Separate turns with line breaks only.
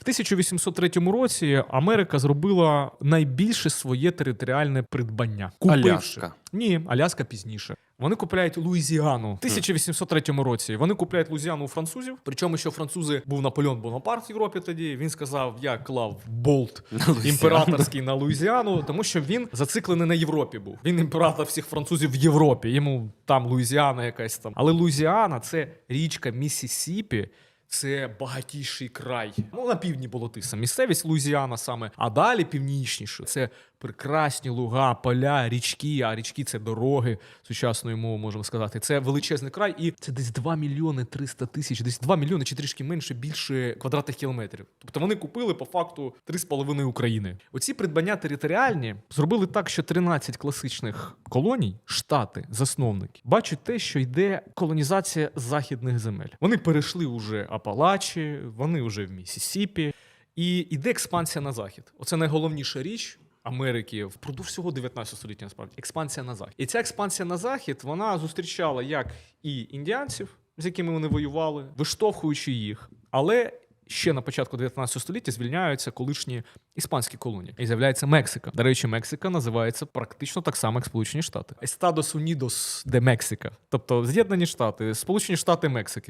В 1803 році Америка зробила найбільше своє територіальне придбання. Купивши.
Аляска.
Ні, Аляска пізніше. Вони купляють Луїзіану в 1803 році. Вони купляють Луїзіану у французів. Причому, що французи був Наполеон Бонапарт в Європі тоді. Він сказав: я клав болт імператорський на Луїзіану, тому що він зациклений на Європі був. Він імператор всіх французів в Європі. Йому там Луїзіана якась там. Але Луїзіана це річка Міссісіпі. Це багатіший край. Ну, на півдні болотиса. Місцевість Луїзіана саме. А далі північніше. Це прекрасні луга, поля, річки. А річки це дороги сучасною мовою, можемо сказати. Це величезний край, і це десь 2 мільйони 300 тисяч, десь 2 мільйони чи трішки менше більше квадратних кілометрів. Тобто вони купили по факту 3,5 України. Оці придбання територіальні зробили так, що 13 класичних колоній, штати, засновники, бачать те, що йде колонізація західних земель. Вони перейшли уже Апалачі, вони вже в Місісіпі, і йде експансія на захід. Оце найголовніша річ. Америки впродовж всього 19 століття насправді експансія на захід. І ця експансія на захід вона зустрічала як і індіанців, з якими вони воювали, виштовхуючи їх, але ще на початку 19 століття звільняються колишні іспанські колонії. І з'являється Мексика. До речі, Мексика називається практично так само, як Сполучені Штати. Estados Unidos de Mexica. Тобто з'єднані штати, Сполучені Штати Мексики.